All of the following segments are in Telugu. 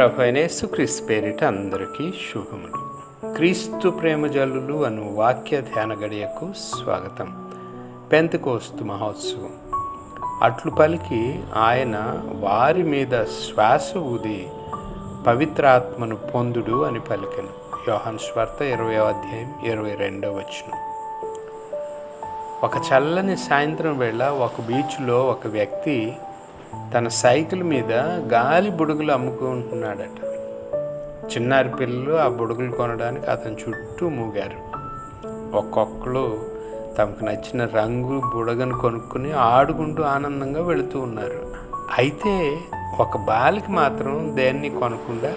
ప్రభు అయిన యేసుక్రీస్తు పేరిట అందరికీ శుభములు. క్రీస్తు ప్రేమజల్లులు అను వాక్య ధ్యాన గడియకు స్వాగతం. పెంతకోస్తు మహోత్సవం. అట్లు పలికి ఆయన వారి మీద శ్వాస ఊది పవిత్రాత్మను పొందుడు అని పలికను. యోహన్ స్వార్త ఇరవై అధ్యాయం ఇరవై రెండవ వచనం. ఒక చల్లని సాయంత్రం వేళ ఒక బీచ్లో ఒక వ్యక్తి తన సైకిల్ మీద గాలి బుడుగులు అమ్ముకుంటున్నాడట. చిన్నారి పిల్లలు ఆ బుడుగులు కొనడానికి అతని చుట్టూ మూగారు. ఒక్కొక్కరు తమకు నచ్చిన రంగు బుడగను కొనుక్కుని ఆడుకుంటూ ఆనందంగా వెళుతూ ఉన్నారు. అయితే ఒక బాలికి మాత్రం దేన్ని కొనకుండా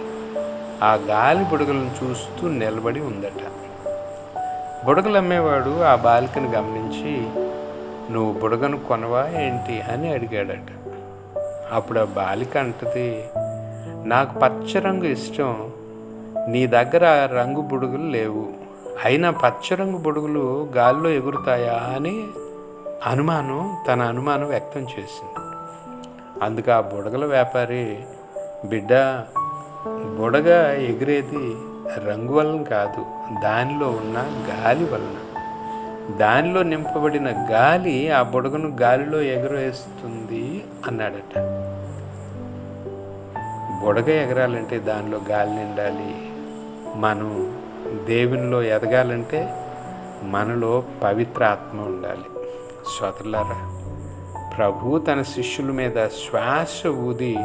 ఆ గాలి బుడగలను చూస్తూ నిలబడి ఉందట. బుడగలు అమ్మేవాడు ఆ బాలికను గమనించి నువ్వు బుడగను కొనవా ఏంటి? అని అడిగాడట. అప్పుడు ఆ బాలిక అంటది నాకు పచ్చ రంగు ఇష్టం నీ దగ్గర రంగు బుడుగులు లేవు. అయినా పచ్చ రంగు బుడుగులు గాల్లో ఎగురుతాయా? అని అనుమానం తన అనుమానం వ్యక్తం చేసింది. అందుకు ఆ బుడగల వ్యాపారి బిడ్డ బుడగ ఎగిరేది రంగు వలన కాదు దానిలో ఉన్న గాలి వలన. దానిలో నింపబడిన గాలి ఆ బుడగను గాలిలో ఎగురేస్తుంది అన్నాడట. బుడగ ఎగరాలంటే దానిలో గాలి నిండాలి. మనం దేవునిలో ఎదగాలంటే మనలో పవిత్ర ఆత్మ ఉండాలి. శ్రోతలారా ప్రభు తన శిష్యుల మీద శ్వాస ఊది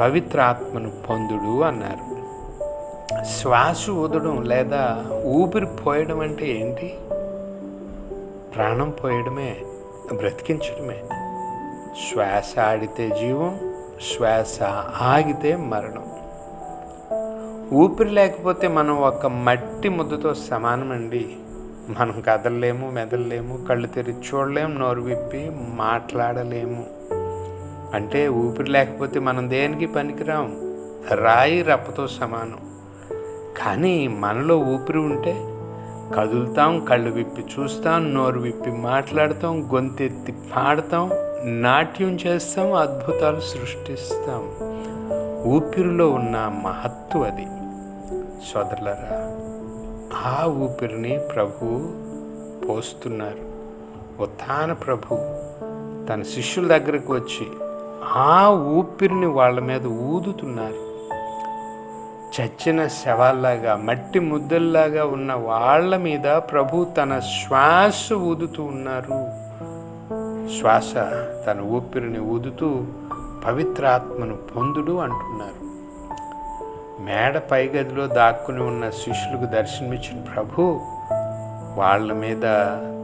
పవిత్ర ఆత్మను పొందుడు అన్నారు. శ్వాస ఊదడం లేదా ఊపిరి పోయడం అంటే ఏంటి? ప్రాణం పోయడమే బ్రతికించడమే. శ్వాస ఆడితే జీవం శ్వాస ఆగితే మరణం. ఊపిరి లేకపోతే మనం ఒక మట్టి ముద్దతో సమానమండి. మనం కదలలేము మెదలలేము కళ్ళు తెరిచి చూడలేము నోరు విప్పి మాట్లాడలేము. అంటే ఊపిరి లేకపోతే మనం దేనికి పనికిరాం? రాయి రప్పతో సమానం. కానీ మనలో ఊపిరి ఉంటే కదులుతాం కళ్ళు విప్పి చూస్తాం నోరు విప్పి మాట్లాడతాం గొంతెత్తి పాడతాం నాట్యం చేస్తాం అద్భుతాలు సృష్టిస్తాం. ఊపిరిలో ఉన్న మహత్తు అది. సోదరులరా ఆ ఊపిరిని ప్రభు పోస్తున్నారు. ఉత్థాన ప్రభు తన శిష్యుల దగ్గరకు వచ్చి ఆ ఊపిరిని వాళ్ళ మీద ఊదుతున్నారు. చచ్చిన శవాల్లాగా మట్టి ముద్దల్లాగా ఉన్న వాళ్ళ మీద ప్రభు తన శ్వాస ఊదుతూ ఉన్నారు. శ్వాస తన ఊపిరిని ఊదుతూ పవిత్రాత్మను పొందుడు అంటున్నారు. మేడ పైగదిలో దాక్కుని ఉన్న శిష్యులకు దర్శనమిచ్చిన ప్రభు వాళ్ళ మీద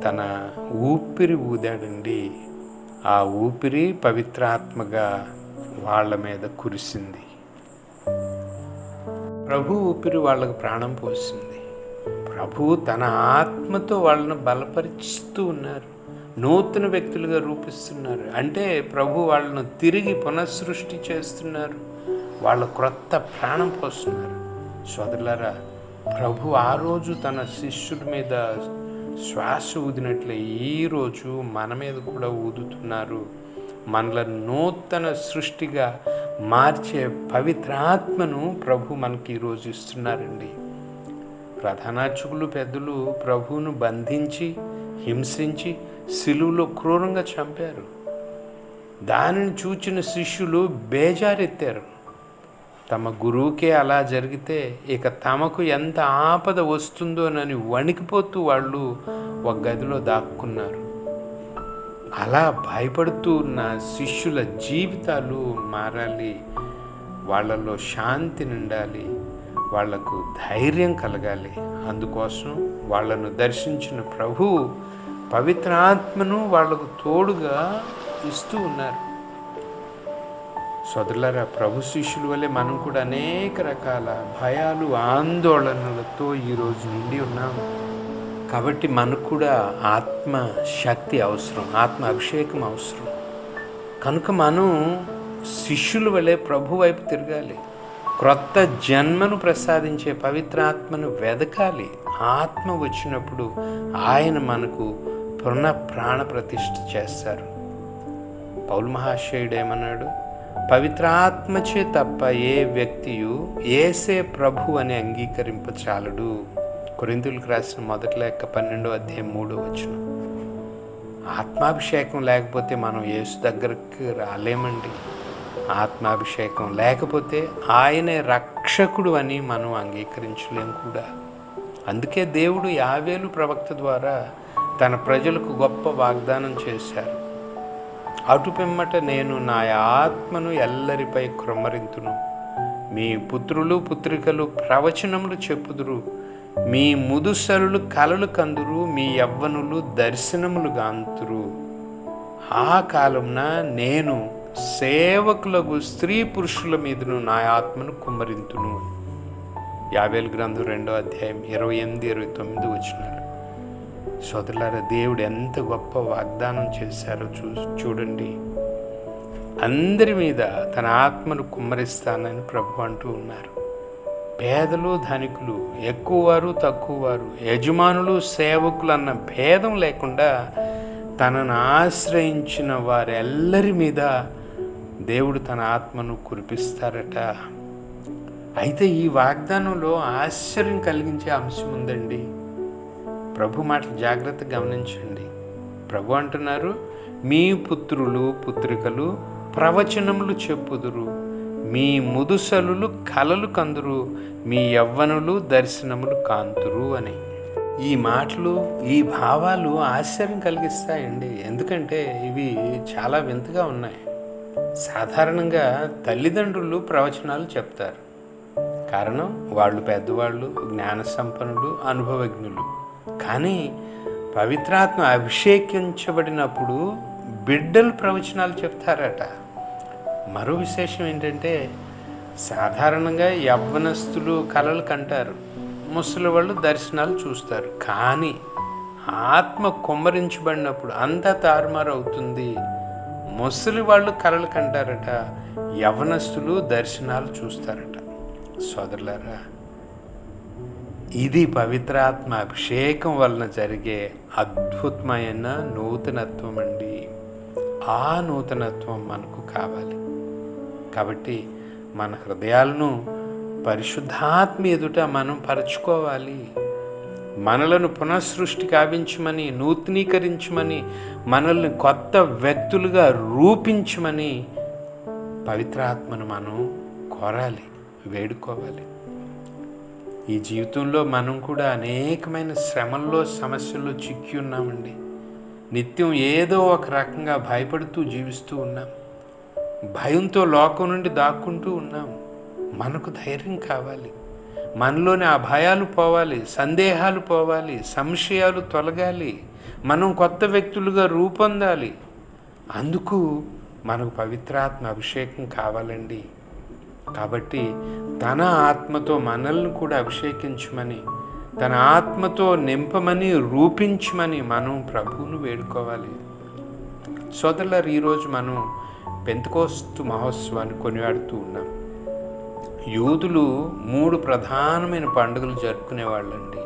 తన ఊపిరి ఊదాడండి. ఆ ఊపిరి పవిత్రాత్మగా వాళ్ళ మీద కురిసింది. ప్రభు ఊపిరి వాళ్ళకు ప్రాణం పోసింది. ప్రభు తన ఆత్మతో వాళ్ళను బలపరిస్తూ ఉన్నారు. నూతన వ్యక్తులుగా రూపిస్తున్నారు. అంటే ప్రభు వాళ్ళను తిరిగి పునఃసృష్టి చేస్తున్నారు. వాళ్ళ క్రొత్త ప్రాణం పోస్తున్నారు. సోదరులారా ప్రభు ఆ రోజు తన శిష్యుల మీద శ్వాస ఊదినట్లే ఈరోజు మన మీద కూడా ఊదుతున్నారు. మనల నూతన సృష్టిగా మార్చే పవిత్రాత్మను ప్రభు మనకి ఈరోజు ఇస్తున్నారండి. ప్రధానార్చకులు పెద్దలు ప్రభువును బంధించి హింసించి సిలువులో క్రూరంగా చంపారు. దానిని చూచిన శిష్యులు బేజారెత్తారు. తమ గురువుకే అలా జరిగితే ఇక తమకు ఎంత ఆపద వస్తుందోనని వణికిపోతూ వాళ్ళు ఒక గదిలో దాక్కున్నారు. అలా భయపడుతూ ఉన్న శిష్యుల జీవితాలు మారాలి. వాళ్ళలో శాంతి నిండాలి. వాళ్ళకు ధైర్యం కలగాలి. అందుకోసం వాళ్ళను దర్శించిన ప్రభు పవిత్రాత్మను వాళ్ళకు తోడుగా ఇస్తూ ఉన్నారు. సోదరులరా ప్రభు శిష్యుల వల్లే మనం కూడా అనేక రకాల భయాలు ఆందోళనలతో ఈరోజు నిండి ఉన్నాము కాబట్టి మనకు కూడా ఆత్మ శక్తి అవసరం ఆత్మ అభిషేకం అవసరం. కనుక మనం శిష్యుల వలె ప్రభు వైపు తిరగాలి. క్రొత్త జన్మను ప్రసాదించే పవిత్రాత్మను వెదకాలి. ఆత్మ వచ్చినప్పుడు ఆయన మనకు పునః ప్రాణ ప్రతిష్ఠ చేస్తారు. పౌల్ మహాశయుడు ఏమన్నాడు? పవిత్రాత్మచే తప్ప ఏ వ్యక్తియు ఏసే ప్రభు అని అంగీకరింపచాలడు కొరిందులకు రాసిన మొదటి లెక్క పన్నెండో అధ్యాయం మూడో వచ్చిన ఆత్మాభిషేకం లేకపోతే మనం యేసు దగ్గరికి రాలేమండి. ఆత్మాభిషేకం లేకపోతే ఆయనే రక్షకుడు అని మనం అంగీకరించలేం కూడా. అందుకే దేవుడు యావేలు ప్రవక్త ద్వారా తన ప్రజలకు గొప్ప వాగ్దానం చేశారు. అటు పిమ్మట నేను నా ఆత్మను ఎల్లరిపై క్రొమ్మరింతును మీ పుత్రులు పుత్రికలు ప్రవచనములు చెప్పుదురు. మీ ముదుసరులు కలలు కందురు మీ యవ్వనులు దర్శనములు గాంతురు. ఆ కాలంన నేను సేవకులకు స్త్రీ పురుషుల మీదను నా ఆత్మను కుమ్మరింతును. యాభేలు గ్రంథం రెండో అధ్యాయం ఇరవై ఎనిమిది ఇరవై తొమ్మిది వచ్చినారు సోదరులారా దేవుడు ఎంత గొప్ప వాగ్దానం చేశారో చూ చూడండి. అందరి మీద తన ఆత్మను కుమ్మరిస్తానని ప్రభు అంటూ ఉన్నారు. పేదలు ధనికులు ఎక్కువవారు తక్కువవారు యజమానులు సేవకులు అన్న భేదం లేకుండా తనను ఆశ్రయించిన వారెల్లరి మీద దేవుడు తన ఆత్మను కురిపిస్తారట. అయితే ఈ వాగ్దానంలో ఆశ్చర్యం కలిగించే అంశం ఉందండి. ప్రభు మాటలు జాగ్రత్త గమనించండి. ప్రభు అంటున్నారు మీ పుత్రులు పుత్రికలు ప్రవచనములు చెప్పుదురు. మీ ముదుసలులు కలలు కందురు మీ యవ్వనులు దర్శనములు కాంతురు అని. ఈ మాటలు ఈ భావాలు ఆశ్చర్యం కలిగిస్తాయండి. ఎందుకంటే ఇవి చాలా వింతగా ఉన్నాయి. సాధారణంగా తల్లిదండ్రులు ప్రవచనాలు చెప్తారు. కారణం వాళ్ళు పెద్దవాళ్ళు జ్ఞాన సంపన్నులు అనుభవజ్ఞులు. కానీ పవిత్రాత్మ అభిషేకించబడినప్పుడు బిడ్డలు ప్రవచనాలు చెప్తారట. మరో విశేషం ఏంటంటే సాధారణంగా యవ్వనస్తులు కలలు కంటారు. ముసలి వాళ్ళు దర్శనాలు చూస్తారు. కానీ ఆత్మ కుమ్మరించబడినప్పుడు అంతా తారుమారు అవుతుంది. ముసలి వాళ్ళు కలలు కంటారట యవనస్తులు దర్శనాలు చూస్తారట. సోదరులారా ఇది పవిత్రాత్మ అభిషేకం వలన జరిగే అద్భుతమైన నూతనత్వం అండి. ఆ నూతనత్వం మనకు కావాలి. కాబట్టి మన హృదయాలను పరిశుద్ధాత్మ ఎదుట మనం పరచుకోవాలి. మనలను పునఃసృష్టి కావించమని నూతనీకరించమని మనల్ని కొత్త వ్యక్తులుగా రూపించమని పవిత్రాత్మను మనం కోరాలి వేడుకోవాలి. ఈ జీవితంలో మనం కూడా అనేకమైన శ్రమల్లో సమస్యల్లో చిక్కి ఉన్నామండి. నిత్యం ఏదో ఒక రకంగా భయపడుతూ జీవిస్తూ ఉన్నాం. భయంతో లోకం నుండి దాక్కుంటూ ఉన్నాం. మనకు ధైర్యం కావాలి. మనలోని ఆ భయాలు పోవాలి సందేహాలు పోవాలి సంశయాలు తొలగాలి. మనం కొత్త వ్యక్తులుగా రూపొందాలి. అందుకు మనకు పవిత్రాత్మ అభిషేకం కావాలండి. కాబట్టి తన ఆత్మతో మనల్ని కూడా అభిషేకించమని తన ఆత్మతో నింపమని రూపించమని మనం ప్రభువును వేడుకోవాలి. సోదరులారు ఈరోజు మనం పెంతకోస్తు మహోత్సవాన్ని కొనియాడుతూ ఉన్నాం. యూదులు మూడు ప్రధానమైన పండుగలు జరుపుకునేవాళ్ళండి.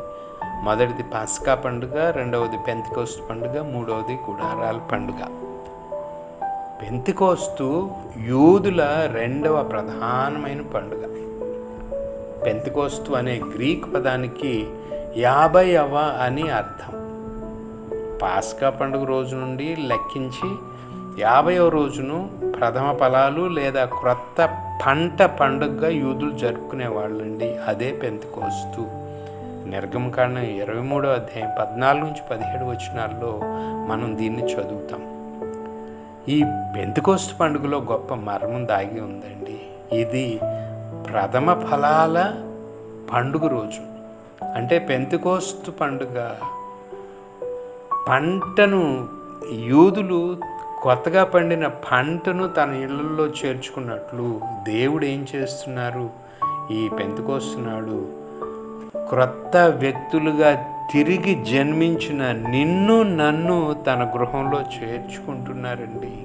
మొదటిది పాస్కా పండుగ రెండవది పెంతకోస్తు పండుగ మూడవది గుడారాల పండుగ. పెంతికోస్తు యూదుల రెండవ ప్రధానమైన పండుగ. పెంతికోస్తు అనే గ్రీక్ పదానికి యాభై అవ అని అర్థం. పాస్కా పండుగ రోజు నుండి లెక్కించి యాభైవ రోజును ప్రథమ ఫలాలు లేదా క్రొత్త పంట పండుగగా యూదులు జరుపుకునే వాళ్ళండి అదే పెంతికోస్తు. నిర్గమకాండం ఇరవై మూడో అధ్యాయం పద్నాలుగు నుంచి పదిహేడు వచనాల్లో మనం దీన్ని చదువుతాం. ఈ పెంతుకోస్తు పండుగలో గొప్ప మర్మం దాగి ఉందండి. ఇది ప్రథమ ఫలాల పండుగ రోజు. అంటే పెంతుకోస్తు పండుగ పంటను యూదులు కొత్తగా పండిన పంటను తన ఇళ్ళల్లో చేర్చుకున్నట్లు దేవుడు ఏం చేస్తున్నారు? ఈ పెంతుకొస్తున్నాడు క్రొత్త వ్యక్తులుగా తిరిగి జన్మించిన నిన్ను నన్ను తన గృహంలో చేర్చుకుంటున్నారండి.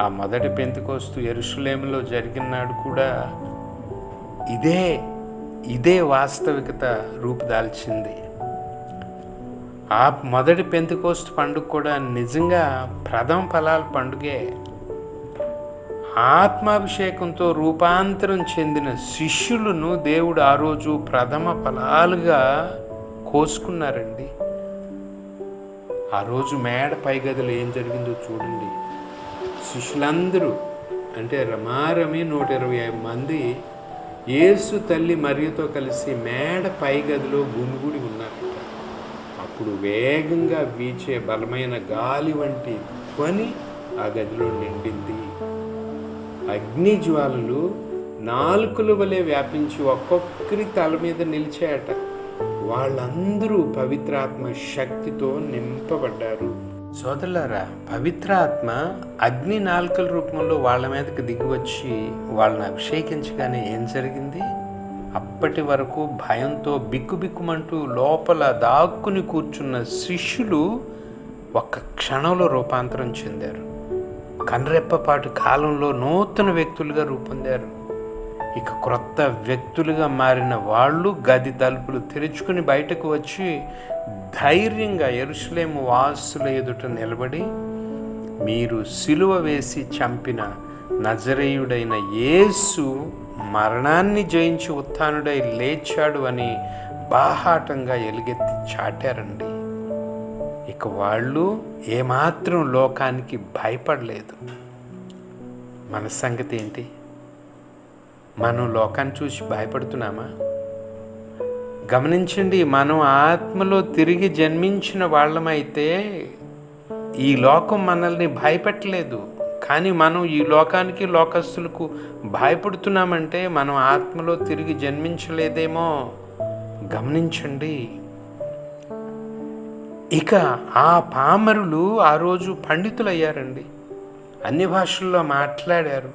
ఆ మొదటి పెంతుకోస్తు ఎరుసలేములో జరిగినాడు కూడా ఇదే ఇదే వాస్తవికత రూపుదాల్చింది. ఆ మొదటి పెంతుకోస్ట్ పండుగ కూడా నిజంగా ప్రథమ ఫలాల పండుగే. ఆత్మాభిషేకంతో రూపాంతరం చెందిన శిష్యులను దేవుడు ఆ రోజు ప్రథమ ఫలాలుగా కోసుకున్నారండి. ఆ రోజు మేడ పై గదిలో ఏం జరిగిందో చూడండి. శిష్యులందరూ అంటే రమారమి నూట ఇరవై ఐదు మంది యేసు తల్లి మరియుతో కలిసి మేడ పై గదిలో గుమిగుడి ఉన్నారు. అప్పుడు వేగంగా వీచే బలమైన గాలి వంటి ధ్వని ఆ గదిలో నిండింది. అగ్ని జ్వాలలు నాలుకల వలె వ్యాపించి ఒక్కొక్కరి తల మీద నిలిచాయట. వాళ్ళందరూ పవిత్రాత్మ శక్తితో నింపబడ్డారు. సోదరులారా పవిత్రాత్మ అగ్ని నాలుకల రూపంలో వాళ్ళ మీదకి దిగి వచ్చి వాళ్ళని అభిషేకించగానే ఏం జరిగింది? అప్పటి వరకు భయంతో బిక్కుబిక్కుమంటూ లోపల దాక్కుని కూర్చున్న శిష్యులు ఒక్క క్షణంలో రూపాంతరం చెందారు. కన్రెప్పపాటు కాలంలో నూతన వ్యక్తులుగా రూపొందారు. ఇక క్రొత్త వ్యక్తులుగా మారిన వాళ్ళు గది తలుపులు తెరుచుకుని బయటకు వచ్చి ధైర్యంగా ఎరుసలేము వాసుల ఎదుట నిలబడి మీరు సిలువ వేసి చంపిన నజరేయుడైన యేసు మరణాన్ని జయించి ఉత్థానుడై లేచాడు అని బాహాటంగా ఎలుగెత్తి చాటారండి. ఇక వాళ్ళు ఏమాత్రం లోకానికి భయపడలేదు. మన సంగతి ఏంటి? మనం లోకాన్ని చూసి భయపడుతున్నామా? గమనించండి మనం ఆత్మలో తిరిగి జన్మించిన వాళ్ళమైతే ఈ లోకం మనల్ని భయపెట్టలేదు. కానీ మనం ఈ లోకానికి లోకస్తులకు భయపడుతున్నామంటే మనం ఆత్మలో తిరిగి జన్మించలేదేమో? గమనించండి. ఇక ఆ పామరులు ఆ రోజు పండితులయ్యారండి. అన్ని భాషల్లో మాట్లాడారు.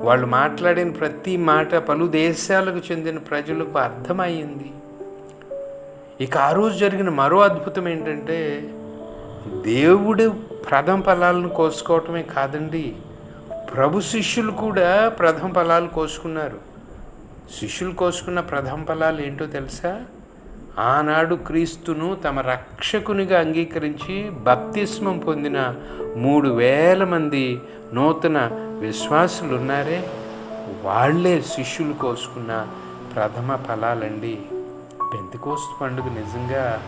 వాళ్ళు మాట్లాడిన ప్రతి మాట పలు దేశాలకు చెందిన ప్రజలకు అర్థమయ్యింది. ఇక ఆ రోజు జరిగిన మరో అద్భుతం ఏంటంటే దేవుడు ప్రథమ ఫలాలను కోసుకోవటమే కాదండి. ప్రభు శిష్యులు కూడా ప్రథమ ఫలాలు కోసుకున్నారు. శిష్యులు కోసుకున్న ప్రథమ ఫలాలు ఏంటో తెలుసా? ఆనాడు క్రీస్తును తమ రక్షకునిగా అంగీకరించి బప్తిస్మం పొందిన మూడు వేల మంది నూతన విశ్వాసులు ఉన్నారే. వాళ్ళే శిష్యులు కోసుకున్న ప్రథమ ఫలాలండి. పెంతికోస్తు పండుగ నిజంగా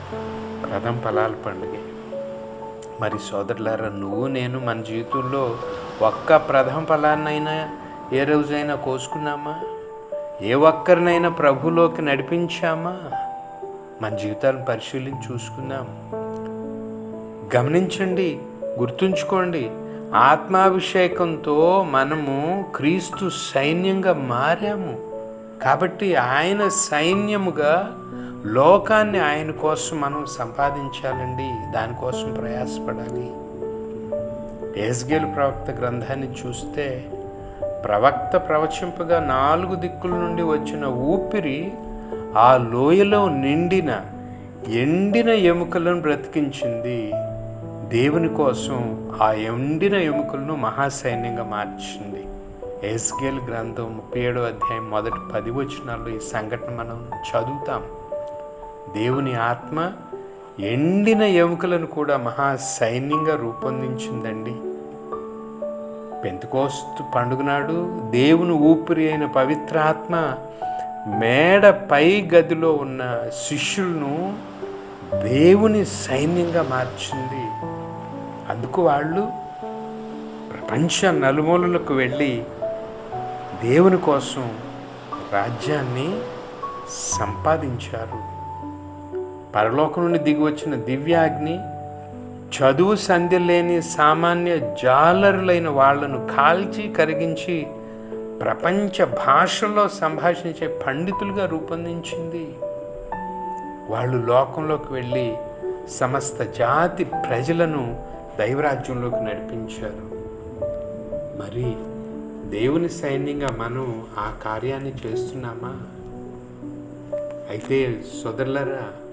ప్రథమ ఫలాల పండుగే. మరి సోదరులారా నువ్వు నేను మన జీవితంలో ఒక్క ప్రథమ ఫలాన్నైనా ఏ రోజైనా కోసుకున్నామా? ఏ ఒక్కరినైనా ప్రభులోకి నడిపించామా? మన జీవితాలను పరిశీలించి చూసుకుందాం. గమనించండి గుర్తుంచుకోండి ఆత్మాభిషేకంతో మనము క్రీస్తు సైన్యంగా మారాము. కాబట్టి ఆయన సైన్యముగా లోకాన్ని ఆయన కోసం మనం సంపాదించాలండి దానికోసం ప్రయాసపడాలి. ఏస్గేల్ ప్రవక్త గ్రంథాన్ని చూస్తే ప్రవక్త ప్రవచింపగా నాలుగు దిక్కుల నుండి వచ్చిన ఊపిరి ఆ లోయలో నిండిన ఎండిన ఎముకలను బ్రతికించింది. దేవుని కోసం ఆ ఎండిన ఎముకలను మహాసైన్యంగా మార్చింది. ఎస్గేల్ గ్రంథం ముప్పై ఏడో అధ్యాయం మొదటి పది వచనాల్లో ఈ సంఘటన మనం చదువుతాం. దేవుని ఆత్మ ఎండిన ఎముకలను కూడా మహా సైన్యంగా రూపొందించిందండి. పెంతుకోస్తు పండుగ నాడు దేవుని ఊపిరి అయిన పవిత్రాత్మ మేడ పై గదిలో ఉన్న శిష్యులను దేవుని సైన్యంగా మార్చింది. అందుకు వాళ్ళు ప్రపంచ నలుమూలలకు వెళ్ళి దేవుని కోసం రాజ్యాన్ని సంపాదించారు. పరలోకం నుండి దిగి వచ్చిన దివ్యాగ్ని చదువు సంధ్య లేని సామాన్య జాలరులైన వాళ్ళను కాల్చి కరిగించి ప్రపంచ భాషల్లో సంభాషించే పండితులుగా రూపొందించింది. వాళ్ళు లోకంలోకి వెళ్ళి సమస్త జాతి ప్రజలను దైవరాజ్యంలోకి నడిపించారు. మరి దేవుని సైన్యంగా మనం ఆ కార్యాన్ని చేస్తున్నామా? అయితే సోదరులరా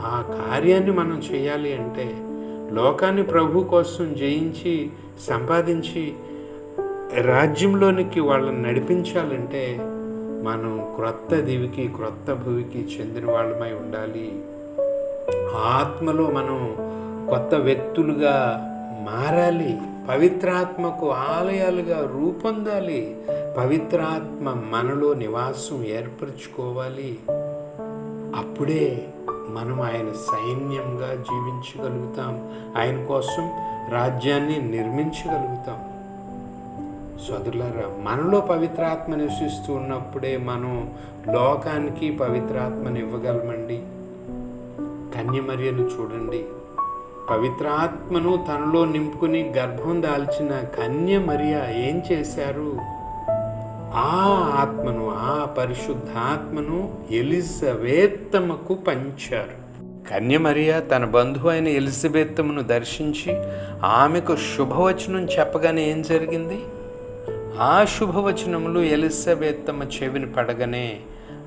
ఆ కార్యాన్ని మనం చేయాలి అంటే లోకాన్ని ప్రభు కోసం జయించి సంపాదించి రాజ్యంలోనికి వాళ్ళని నడిపించాలంటే మనం క్రొత్త దివికి క్రొత్త భూమికి చెందిన వాళ్ళమై ఉండాలి. ఆత్మలో మనం కొత్త వ్యక్తులుగా మారాలి. పవిత్రాత్మకు ఆలయాలుగా రూపొందాలి. పవిత్రాత్మ మనలో నివాసం ఏర్పరచుకోవాలి. అప్పుడే మనం ఆయన సైన్యంగా జీవించగలుగుతాం. ఆయన కోసం రాజ్యాన్ని నిర్మించగలుగుతాం. సోదరులారా మనలో పవిత్రాత్మ నివసిస్తూ ఉన్నప్పుడే మనం లోకానికి పవిత్రాత్మని ఇవ్వగలమండి. కన్యమర్యను చూడండి. పవిత్రాత్మను తనలో నింపుకుని గర్భం దాల్చిన కన్యమర్య ఏం చేశారు? ఆ ఆత్మను ఆ పరిశుద్ధాత్మను ఎలిజబెత్తమ్మకు పంచారు. కన్యమరియ తన బంధువు అయిన ఎలిజబెత్తమును దర్శించి ఆమెకు శుభవచనం చెప్పగానే ఏం జరిగింది? ఆ శుభవచనములు ఎలిజబెత్తమ్మ చెవిని పడగానే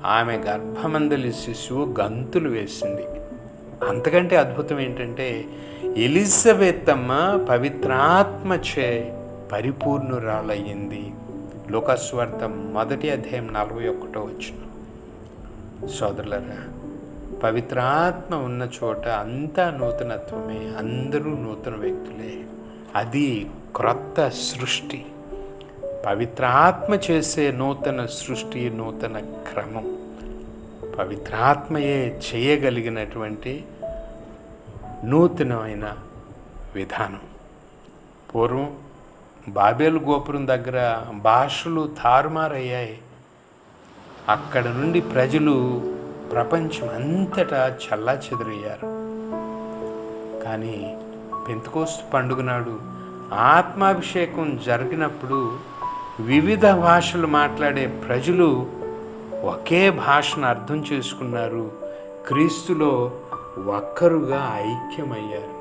ఆమె గర్భమందలి శిశువు గంతులు వేసింది. అంతకంటే అద్భుతం ఏంటంటే ఎలిజబెత్తమ్మ పవిత్రాత్మచే పరిపూర్ణురాలయ్యింది. లోకస్వార్థ మొదటి అధ్యాయం నలభై ఒకటో వచ్చిన సోదరులరా పవిత్రాత్మ ఉన్న చోట అంతా నూతనత్వమే అందరూ నూతన వ్యక్తులే. అది క్రొత్త సృష్టి. పవిత్రాత్మ చేసే నూతన సృష్టి నూతన క్రమం. పవిత్రాత్మయే చేయగలిగినటువంటి నూతనమైన విధానం. పూర్వం బాబేలు గోపురం దగ్గర భాషలు తారుమారయ్యాయి. అక్కడ నుండి ప్రజలు ప్రపంచం అంతటా చల్లా చెదిరయ్యారు. కానీ పెంతకోస్తు పండుగ నాడు ఆత్మాభిషేకం జరిగినప్పుడు వివిధ భాషలు మాట్లాడే ప్రజలు ఒకే భాషను అర్థం చేసుకున్నారు. క్రీస్తులో ఒక్కరుగా ఐక్యమయ్యారు.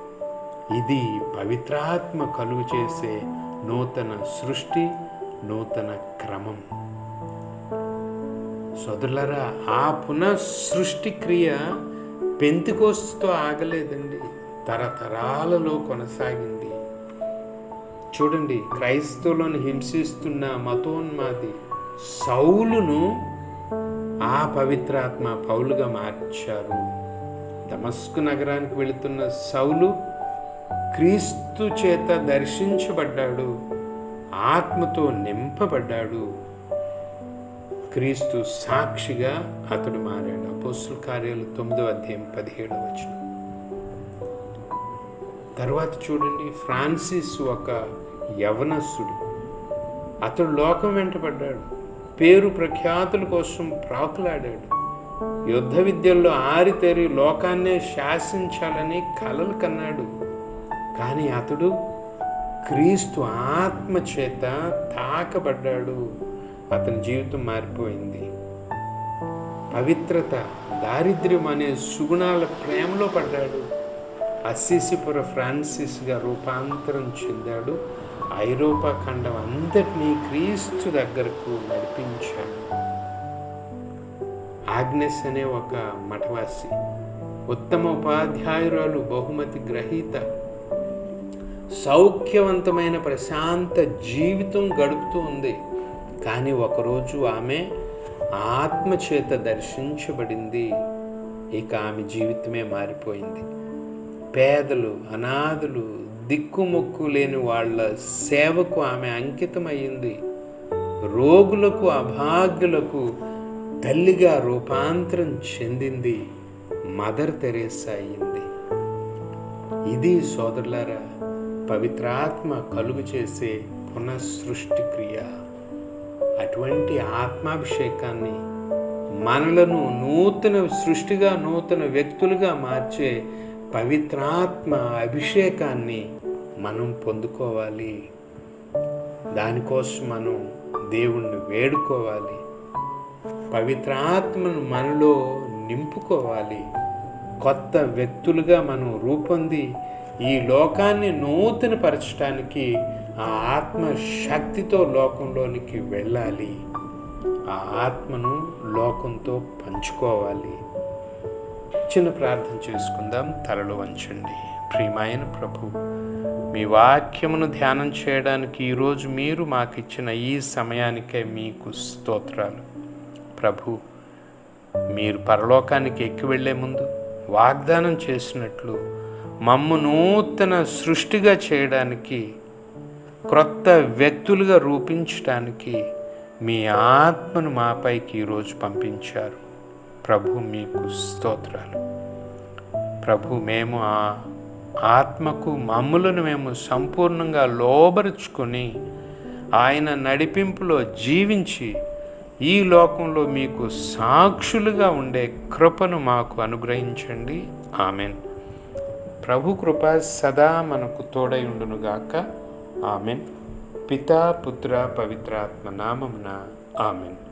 ఇది పవిత్రాత్మ కలుగు చేసే నూతన సృష్టి నూతన క్రమం. సదులరా ఆ పునఃసృష్టి క్రియ పెంతికోస్తుతో ఆగలేదండి. తరతరాలలో కొనసాగింది. చూడండి క్రైస్తవులను హింసిస్తున్న మతోన్మాది సౌలును ఆ పవిత్రాత్మ పౌలుగా మార్చారు. దమస్కు నగరానికి వెళుతున్న సౌలు క్రీస్తు చేత దర్శించబడ్డాడు. ఆత్మతో నింపబడ్డాడు. క్రీస్తు సాక్షిగా అతడు మారాడు. అపోస్తుల కార్యాలు తొమ్మిదో అధ్యాయం పదిహేడవ వచ్చిన తర్వాత చూడండి ఫ్రాన్సిస్ ఒక యవనస్సుడు అతడు లోకం వెంటబడ్డాడు పేరు ప్రఖ్యాతుల కోసం ప్రాకులాడాడు. యుద్ధ విద్యల్లో ఆరితేరి లోకాన్నే శాసించాలని కలలు కన్నాడు. కానీ అతడు క్రీస్తు ఆత్మ చేత తాకబడ్డాడు. అతని జీవితం మారిపోయింది. పవిత్రత దారిద్ర్యం అనే సుగుణాల ప్రేమలో పడ్డాడు. అస్సిసిపుర ఫ్రాన్సిస్గా రూపాంతరం చెందాడు. ఐరోపా ఖండం అంతటినీ క్రీస్తు దగ్గరకు నడిపించాడు. ఆగ్నెస్ అనే ఒక మఠవాసి ఉత్తమ ఉపాధ్యాయురాలు బహుమతి గ్రహీత సౌఖ్యవంతమైన ప్రశాంత జీవితం గడుపుతూ ఉంది. కానీ ఒకరోజు ఆమె ఆత్మచేత దర్శించబడింది. ఇక ఆమె జీవితమే మారిపోయింది. పేదలు అనాథులు దిక్కుమొక్కు లేని వాళ్ళ సేవకు ఆమె అంకితమయ్యింది. రోగులకు అభాగ్యులకు తల్లిగా రూపాంతరం చెందింది. మదర్ తెరేసా అయింది ఇది సోదరులారా పవిత్రాత్మ కలుగు చేసే పునఃసృష్టి క్రియ. అటువంటి ఆత్మాభిషేకాన్ని మనలను నూతన సృష్టిగా నూతన వ్యక్తులుగా మార్చే పవిత్రాత్మ అభిషేకాన్ని మనం పొందుకోవాలి. దానికోసం మనం దేవుణ్ణి వేడుకోవాలి. పవిత్రాత్మను మనలో నింపుకోవాలి. కొత్త వ్యక్తులుగా మనం రూపొంది ఈ లోకాన్ని నూతనపరచడానికి ఆ ఆత్మ శక్తితో లోకంలోనికి వెళ్ళాలి. ఆ ఆత్మను లోకంతో పంచుకోవాలి. చిన్న ప్రార్థన చేసుకుందాం. తలలు వంచండి. ప్రియమైన ప్రభు మీ వాక్యమును ధ్యానం చేయడానికి ఈరోజు మీరు మాకు ఇచ్చిన ఈ సమయానికే మీకు స్తోత్రాలు. ప్రభు మీరు పరలోకానికి ఎక్కి వెళ్ళే ముందు వాగ్దానం చేసినట్లు మమ్ము నూతన సృష్టిగా చేయడానికి క్రొత్త వ్యక్తులుగా రూపించడానికి మీ ఆత్మను మాపైకి ఈరోజు పంపించారు. ప్రభు మీకు స్తోత్రాలు. ప్రభు మేము ఆ ఆత్మకు మమ్ములను మేము సంపూర్ణంగా లోబరుచుకొని ఆయన నడిపింపులో జీవించి ఈ లోకంలో మీకు సాక్షులుగా ఉండే కృపను మాకు అనుగ్రహించండి. ఆమెన్. ప్రభు కృప సదా మనకు తోడై ఉండునుగాక ఆమెన్. పితా పుత్ర పవిత్రాత్మ నామమున ఆమెన్.